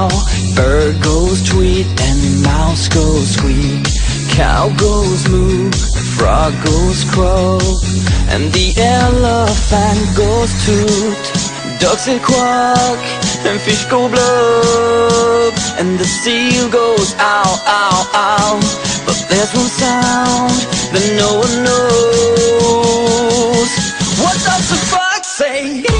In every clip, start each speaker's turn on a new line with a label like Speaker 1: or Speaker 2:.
Speaker 1: cow. Bird goes tweet and mouse goes squeak. Cow goes moo, frog goes crow, and the elephant goes toot. Ducks say quack and fish go blub, and the seal goes ow ow ow. But there's one sound that no one knows. What does the fox say?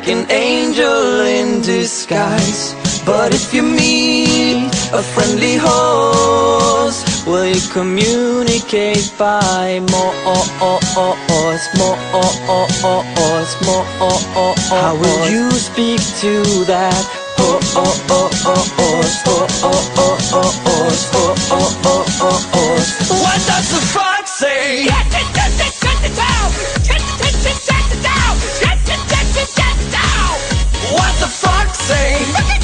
Speaker 1: like an angel in disguise But if you meet a friendly horse, Will you communicate by more more more How will you speak to that horse? What does the fox say? say.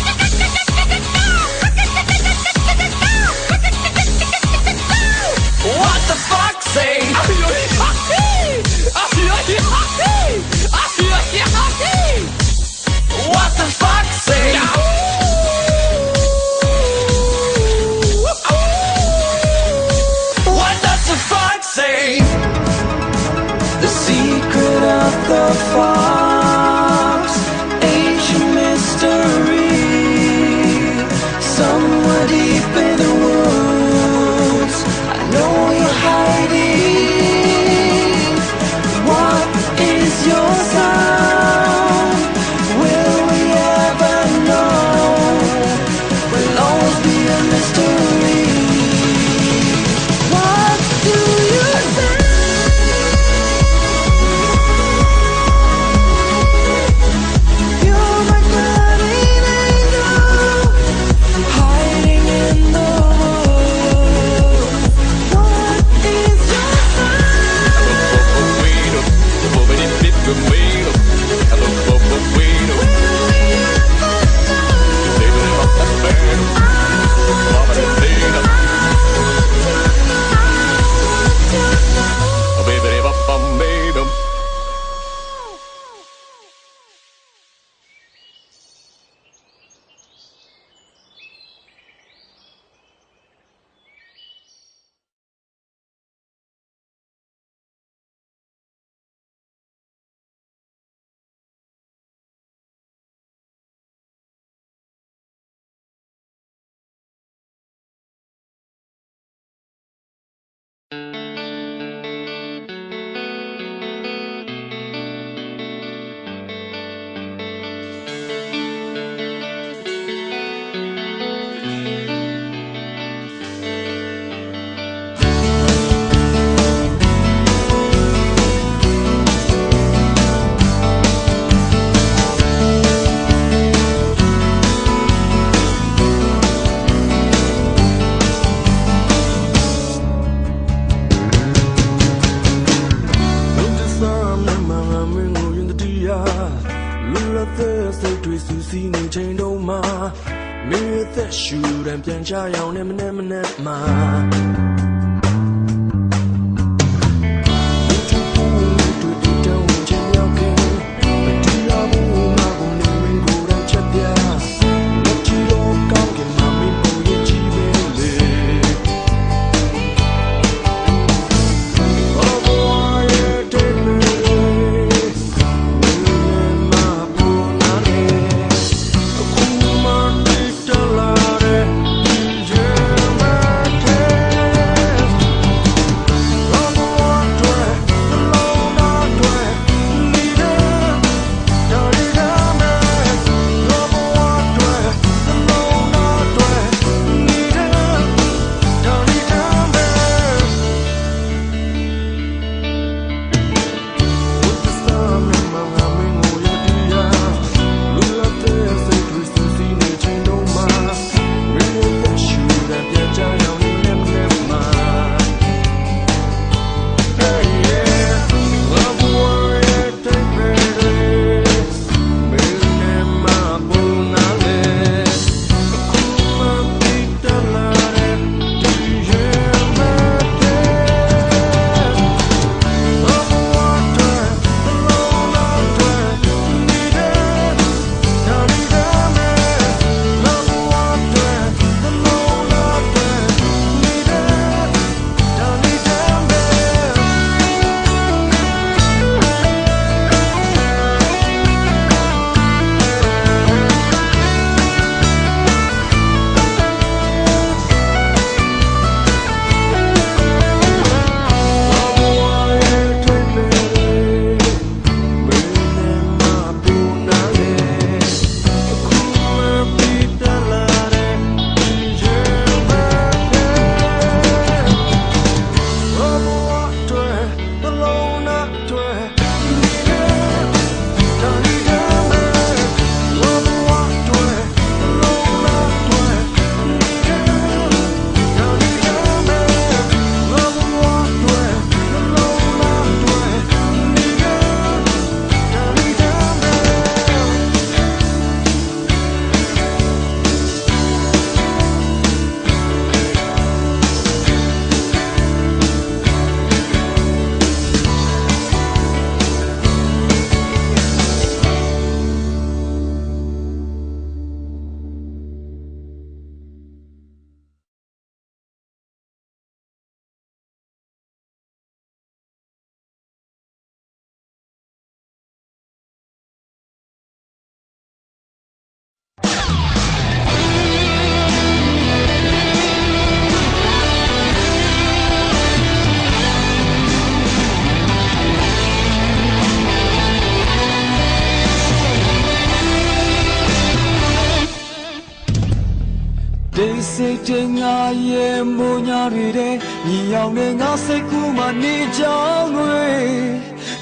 Speaker 2: စိတ်တွေငါရဲ့မိုး
Speaker 3: ညာတွေတဲ့ညီအောင်နဲ့ငါစိတ်ကူးမှနေကြောင်းတွေ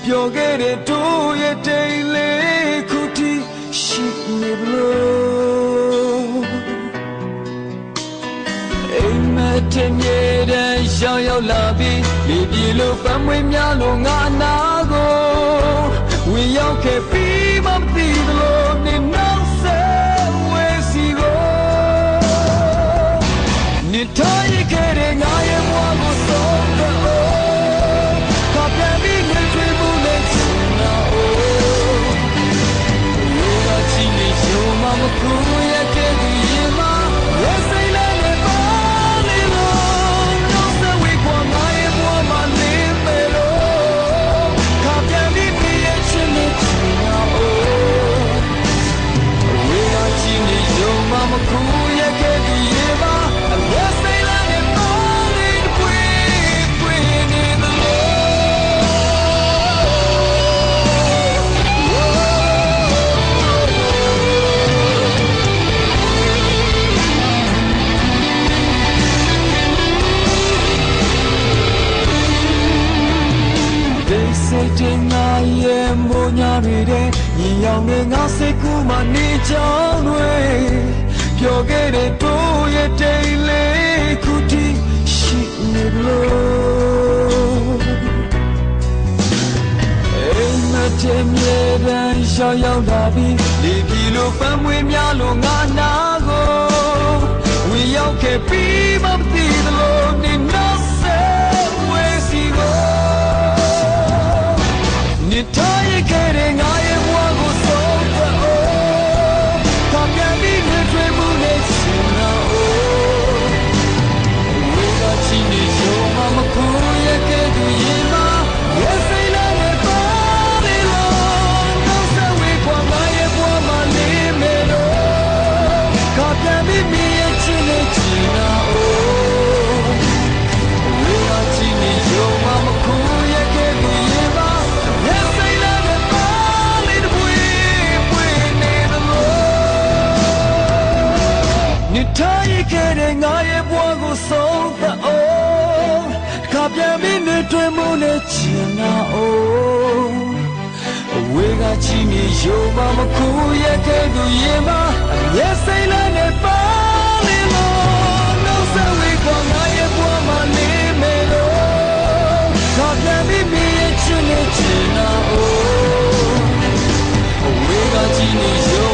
Speaker 3: ပြောခဲ့တဲ့တို့ရဲ့တိတ်လေးခုထိရှိနေဘလို့အိမ်မက်ထမြေတဲ့ရောက်ရောက်လာပြီးလေပြေလို့ပန်းမွေးများလို့ငါနာကိုဝင်ရောက်ခဲ့ပြီး ညီအောင်နဲ့ငါစိတ်ကူးမှနေကြောင်းတွေပြောခဲ့တဲ့တို့ရဲ့တိတ်လေးခုထိရှိနေလို့အိမ်မက်တဲ့မြေတန်းရောက်ရောက်လာပြီးလေပြီလို့ပန်းမွေးများလို့ငါနာကိုဝင်ရောက်ခဲ့ပြီးမှမသိသလိုနေနောက်ဆက်ဝဲစီကိုနေထားရ ကချီနေရုံမမကူရဲ့ကဲကူရင်ပါရဲ့စိတ်လည်းနဲ့ပါလေလို့နောက်ဆက်ဝေးကောငါရဲ့ဘဝမှာနေမယ်လို့ကပြန်ပြီးမြင်ချင်နေချင်နာအောင်အဝေးကချီနေရုံ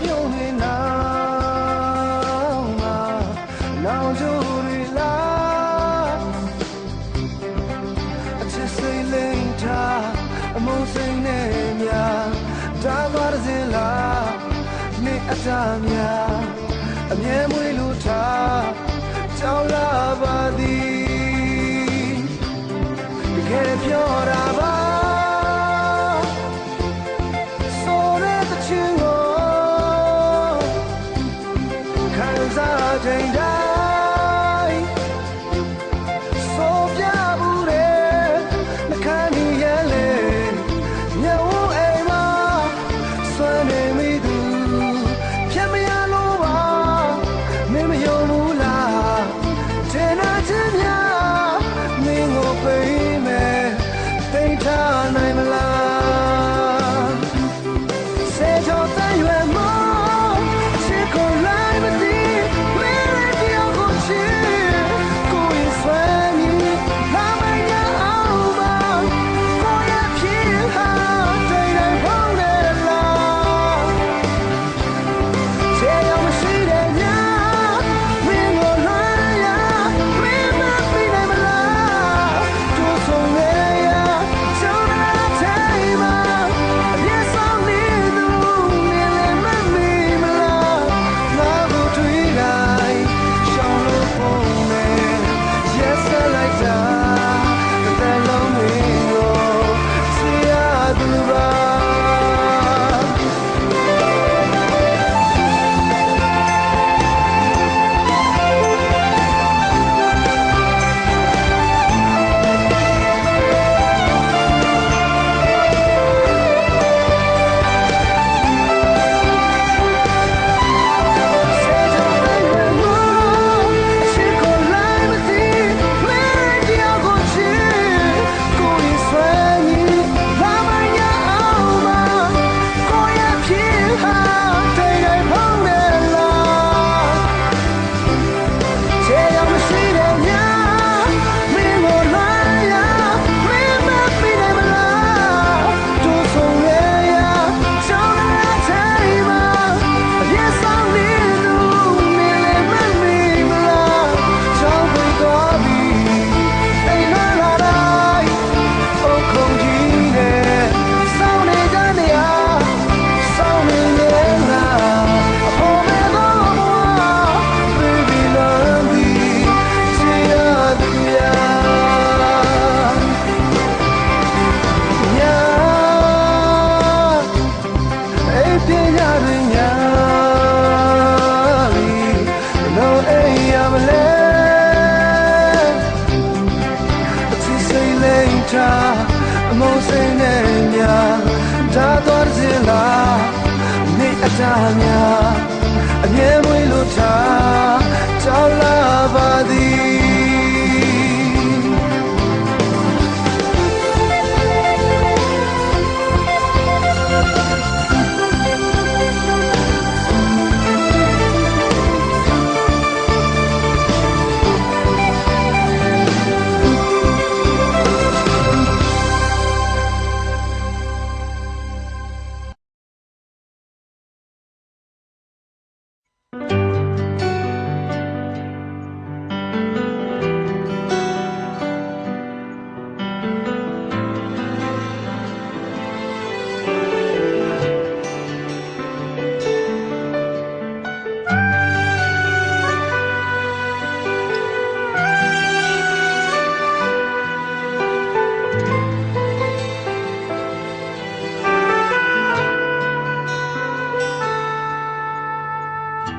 Speaker 3: ပြုံးနေနာ
Speaker 4: မှာ
Speaker 5: လောင်ကျူရီလာအချစ်စိတ်လိမ်တာအမုန်းစိတ်နဲ့များဒါမှရစင်လားနေအတာများအမြဲမွေးလို့ထားကြောက်လား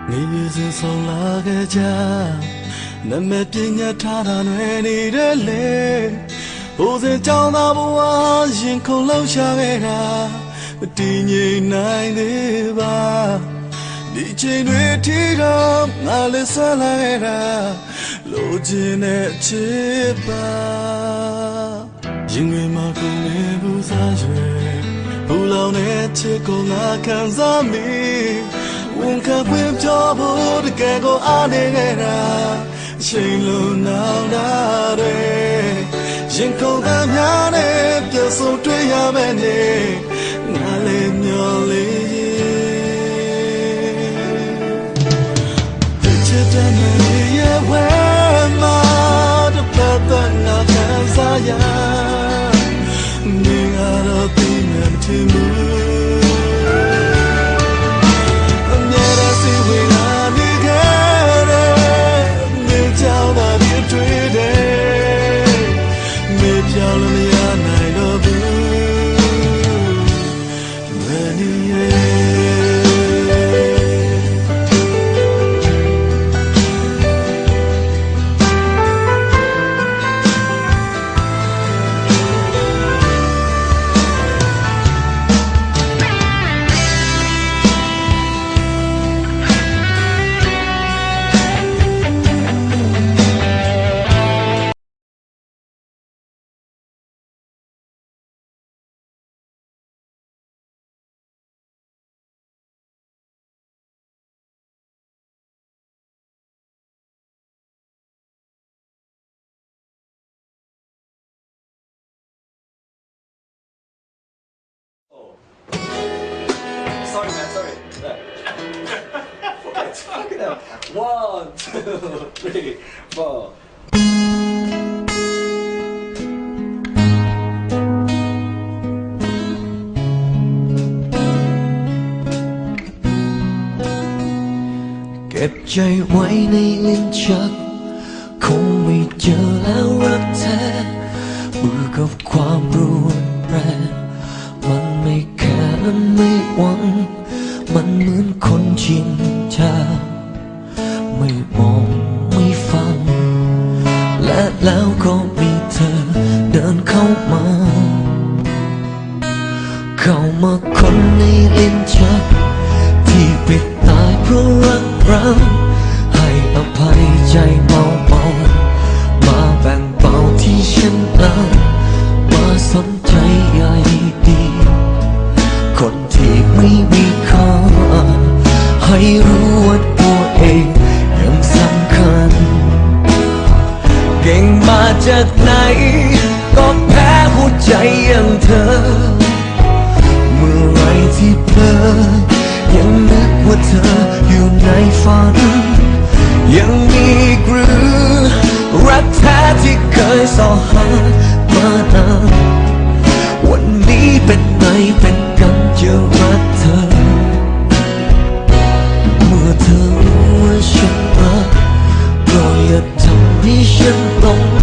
Speaker 5: နေရစဉ်ဆုံးလာခဲ့ကြနမပညာထားတာနဲ့နေတယ်လေဘိုးစဉ်ကြောင်းသားဘဝရင်ခုန်လှရှာခဲ့တာမတည်ငြိမ်နိုင်သေးပါဒီချိန်တွေထိတော့ငါလည်းဆွလာခဲ့တာလိုချင်တဲ့ချစ်ပါရင်တွေမှာကုန်နေဘူးစားရွယ်ဘူးလောင်
Speaker 4: တဲ့ချစ်ကိုငါခံစားမိ ဝန်ခံခွင့်ပြောဖို့တကယ်ကိုအားနေခဲ့တာအချိန်လုံးနောက်တာတွေရင်ကုန်အများနဲ့ပြတ်ဆုံးတွေ့ရမယ်နေငါလည်းမျောလေးချစ်တဲ့နေရဲ့ဝဲမှာတပတ်သက်ငါခံစားရနေရတော့ဒီမဲ့ချင်မှု
Speaker 6: Fucking hell. One, two, three, four.
Speaker 7: เก็บใจไว้ในลิ้นชัก คงไม่เจอแล้วรักแท้เบื่อกับความรุนแรงมันไม่แค่และไม่หวัง มันเหมือนคนชินชา ไม่มองไม่ฟัง และแล้วก็มีเธอเดินเข้ามา เข้ามาคนในลิ้นชัก ที่ปิดตายเพราะรักเราให้อภัยใจเมาเมามาแบ่งเบาที่ฉันนั้นมาสนใจใยดี คนที่ไม่มี ให้รู้ว่าตัวเองยังสำคัญ เก่งมาจากไหน ก็แพ้หัวใจอย่างเธอ เมื่อไรที่เพลอยังนึกว่าเธออยู่ในฝัน ยังมีกรือรักแท้ที่เคยสอหามานานวันนี้เป็นไงเป็นกันจะรักเธอ ฉันมาโปรดอย่าทำให้ฉันต้อง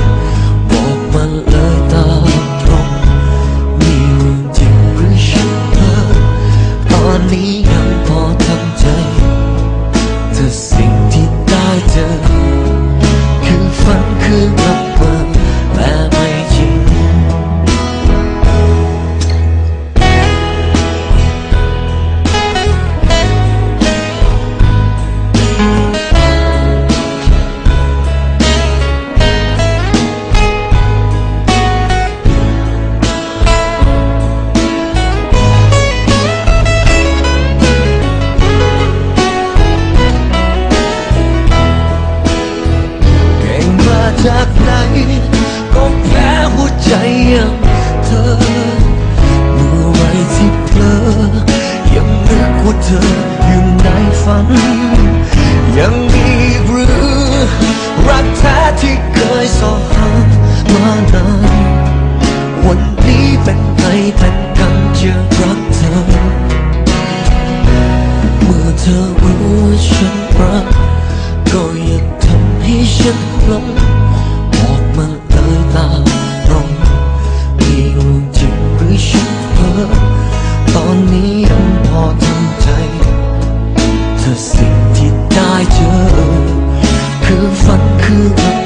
Speaker 7: คือฝันคือวัน